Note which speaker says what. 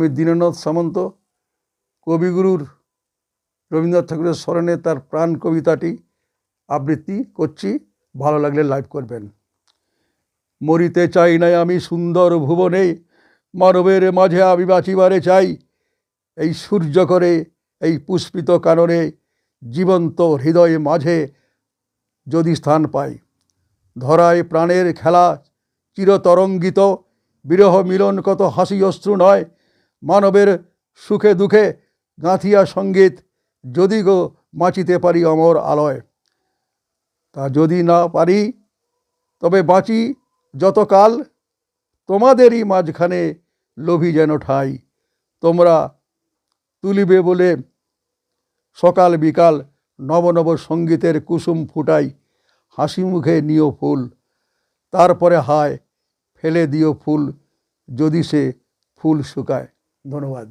Speaker 1: আমি দীননাথ সামন্ত, কবিগুরুর রবীন্দ্রনাথ ঠাকুরের স্মরণে তার প্রাণ কবিতাটি আবৃত্তি করছি। ভালো লাগলে লাইভ করবেন। মরিতে চাই নাই আমি সুন্দর ভুবনে, মানবের মাঝে আমি বাঁচিবারে চাই। এই সূর্য করে এই পুষ্পিত কাননে, জীবন্ত হৃদয়ে মাঝে যদি স্থান পাই। ধরায় প্রাণের খেলা চিরতরঙ্গিত, বিরহ মিলন কত হাসি অশ্রু নয়। মানবের সুখে দুঃখে গাঁথিয়া সংগীত যদি গো বাঁচিতে পারি অমর আলয়। তা যদি না পারি, তবে বাঁচি যতকাল তোমাদেরই মাঝখানে লোভী যেন ঠাই। তোমরা তুলিবে বলে সকাল বিকাল নব নব সঙ্গীতের কুসুম ফুটাই, হাসি মুখে নিও ফুল। তারপরে হায়, ফেলে দিও ফুল যদি সে ফুল শুকায়। ধন্যবাদ।